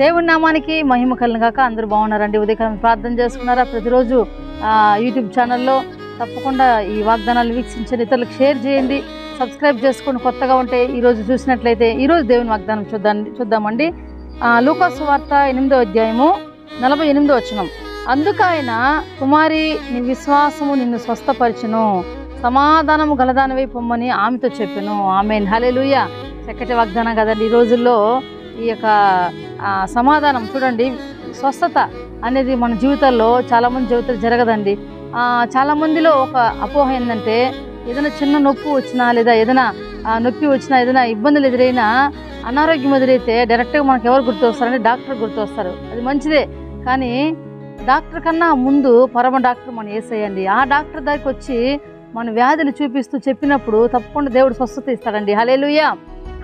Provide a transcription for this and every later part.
దేవుడి నామానికి మహిమ కలిగిన కాక అందరూ బాగున్నారండి. ఉదయకాలం ప్రార్థన చేసుకున్నారా? ప్రతిరోజు యూట్యూబ్ ఛానల్లో తప్పకుండా ఈ వాగ్దానాలు వీక్షించండి ఇతరులకు షేర్ చేయండి సబ్స్క్రైబ్ చేసుకొని కొత్తగా ఉంటే ఈరోజు చూసినట్లయితే ఈరోజు దేవుని వాగ్దానం చూద్దాం చూద్దామండి. లూకాస్ లూకాసు వార్త ఎనిమిదో అధ్యాయము నలభై ఎనిమిదో వచనం. అందుకు ఆయన కుమారి నీ విశ్వాసము నిన్ను స్వస్థపరచును. సమాధానము గలదానవై పొమ్మని ఆమెతో చెప్పాను. ఆమె హలెలుయ చక్కటి వాగ్దానం కదండి ఈ రోజుల్లో. ఈ యొక్క సమాధానం చూడండి. స్వస్థత అనేది మన జీవితాల్లో చాలామంది జీవితాలు జరగదండి. చాలామందిలో ఒక అపోహ ఏంటంటే ఏదైనా చిన్న నొప్పి వచ్చినా లేదా ఏదైనా నొప్పి వచ్చినా ఏదైనా ఇబ్బందులు ఎదురైనా అనారోగ్యం ఎదురైతే డైరెక్ట్గా మనకు ఎవరు గుర్తొస్తారంటే డాక్టర్ గుర్తొస్తారు. అది మంచిదే. కానీ డాక్టర్ కన్నా ముందు పరమ డాక్టర్ మనం వేసేయండి ఆ డాక్టర్ దగ్గరికి వచ్చి మన వ్యాధులు చూపిస్తూ చెప్పినప్పుడు తప్పకుండా దేవుడు స్వస్థత ఇస్తాడండి. హలేలుయ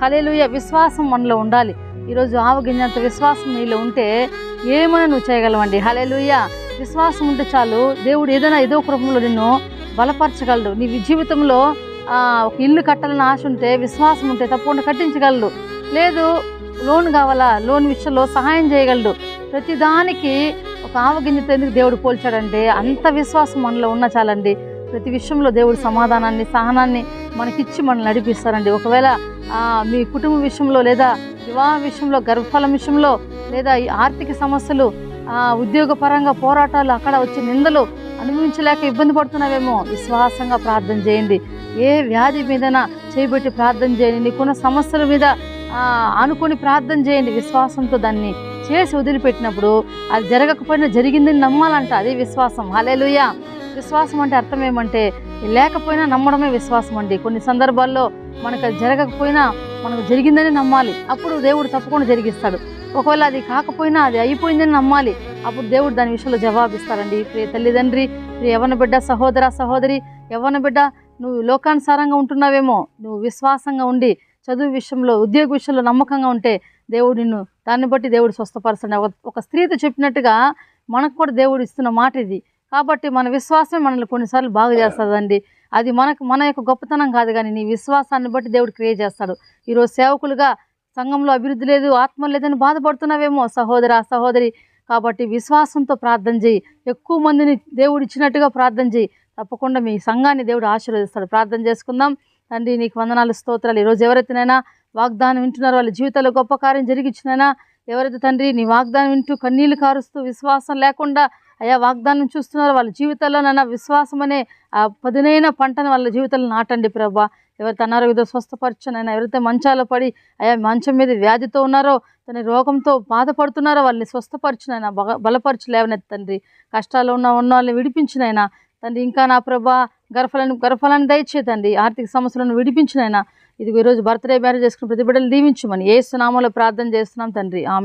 హలేలుయ విశ్వాసం మనలో ఉండాలి. ఈరోజు ఆవగింజంత విశ్వాసం నీలో ఉంటే ఏమైనా నువ్వు చేయగలవండి. హలేలుయ విశ్వాసం ఉంటే చాలు. దేవుడు ఏదైనా ఏదో ఒక రూపంలో నిన్ను బలపరచగలడు. నీ జీవితంలో ఒక ఇల్లు కట్టాలని ఆశ ఉంటే విశ్వాసం ఉంటే తప్పకుండా కట్టించగలడు. లేదు లోన్ కావాలా? లోన్ విషయంలో సహాయం చేయగలడు. ప్రతిదానికి ఒక ఆవగింజతో ఎందుకు దేవుడు పోల్చాడంటే అంత విశ్వాసం మనలో ఉన్న చాలండి. ప్రతి విషయంలో దేవుడు సమాధానాన్ని సహనాన్ని మనకిచ్చి మనల్ని నడిపిస్తారండి. ఒకవేళ మీ కుటుంబ విషయంలో లేదా వివాహ విషయంలో గర్భఫలం విషయంలో లేదా ఈ ఆర్థిక సమస్యలు ఉద్యోగపరంగా పోరాటాలు అక్కడ వచ్చే నిందలు అనుభవించలేక ఇబ్బంది పడుతున్నావేమో విశ్వాసంగా ప్రార్థన చేయండి. ఏ వ్యాధి మీదన చేయబెట్టి ప్రార్థన చేయండి. నీకున్న సమస్యల మీద ఆ, అనుకొని ప్రార్థన చేయండి. విశ్వాసంతో దాన్ని చేసి వదిలిపెట్టినప్పుడు అది జరగకపోయినా జరిగిందని నమ్మాలంట. అది విశ్వాసం. హలేలుయా విశ్వాసం అంటే అర్థం ఏమంటే లేకపోయినా నమ్మడమే విశ్వాసం అండి. కొన్ని సందర్భాల్లో మనకు అది జరగకపోయినా మనకు జరిగిందని నమ్మాలి. అప్పుడు దేవుడు తప్పకుండా జరిగిస్తాడు. ఒకవేళ అది కాకపోయినా అది అయిపోయిందని నమ్మాలి. అప్పుడు దేవుడు దాని విషయంలో జవాబిస్తాడండి. ప్రియ తల్లిదండ్రి ప్రియ యవన బిడ్డ సహోదర సహోదరి యవన బిడ్డ నువ్వు లోకానుసారంగా ఉంటున్నావేమో నువ్వు విశ్వాసంగా ఉండి చదువు విషయంలో ఉద్యోగ విషయంలో నమ్మకంగా ఉంటే దేవుడు నిన్ను దాన్ని బట్టి దేవుడు స్వస్థపరచండి ఒక ఒక స్త్రీతో చెప్పినట్టుగా మనకు కూడా దేవుడు ఇస్తున్న మాట ఇది. కాబట్టి మన విశ్వాసమే మనల్ని కొన్నిసార్లు బాగు చేస్తుందండి. అది మనకు మన యొక్క గొప్పతనం కాదు కానీ నీ విశ్వాసాన్ని బట్టి దేవుడు క్రియేట్ చేస్తాడు. ఈరోజు సేవకులుగా సంఘంలో అభివృద్ధి లేదు ఆత్మ లేదని బాధపడుతున్నావేమో సహోదర సహోదరి. కాబట్టి విశ్వాసంతో ప్రార్థన చేయి. ఎక్కువ మందిని దేవుడు ఇచ్చినట్టుగా ప్రార్థన చేయి. తప్పకుండా మీ సంఘాన్ని దేవుడు ఆశీర్వదిస్తాడు. ప్రార్థన చేసుకుందాం. తండ్రి నీకు వందనాలు స్తోత్రాలు. ఈరోజు ఎవరైతేనైనా వాగ్దానం వింటున్నారో వాళ్ళ జీవితాల్లో గొప్ప కార్యం జరిగించినైనా ఎవరైతే తండ్రి నీ వాగ్దానం వింటూ కన్నీళ్ళు కారుస్తూ విశ్వాసం లేకుండా అయ్యా వాగ్దానం చూస్తున్నారు. వాళ్ళ జీవితాల్లో నన్న విశ్వాసం అనే ఆ పదునైన పంటను వాళ్ళ జీవితంలో నాటండి ప్రభా. ఎవరైతే అనారోగ్యతో స్వస్థపరచనైనా ఎవరైతే మంచాలో పడి అయా మంచం మీద వ్యాధితో ఉన్నారో తన రోగంతో బాధపడుతున్నారో వాళ్ళని స్వస్థపరచునైనా బల బలపరచు తండ్రి. కష్టాలు ఉన్న ఉన్న వాళ్ళని విడిపించినైనా తండ్రి ఇంకా నా ప్రభా గర్ఫలను గర్ఫలను దయచేతండి ఆర్థిక సమస్యలను విడిపించినైనా ఇదిగో ఈరోజు బర్త్డే మ్యారేజ్ చేసుకుని ప్రతి బిడ్డలు దీవించమని. ఏ సునామంలో ప్రార్థన చేస్తున్నాం తండ్రి. ఆమె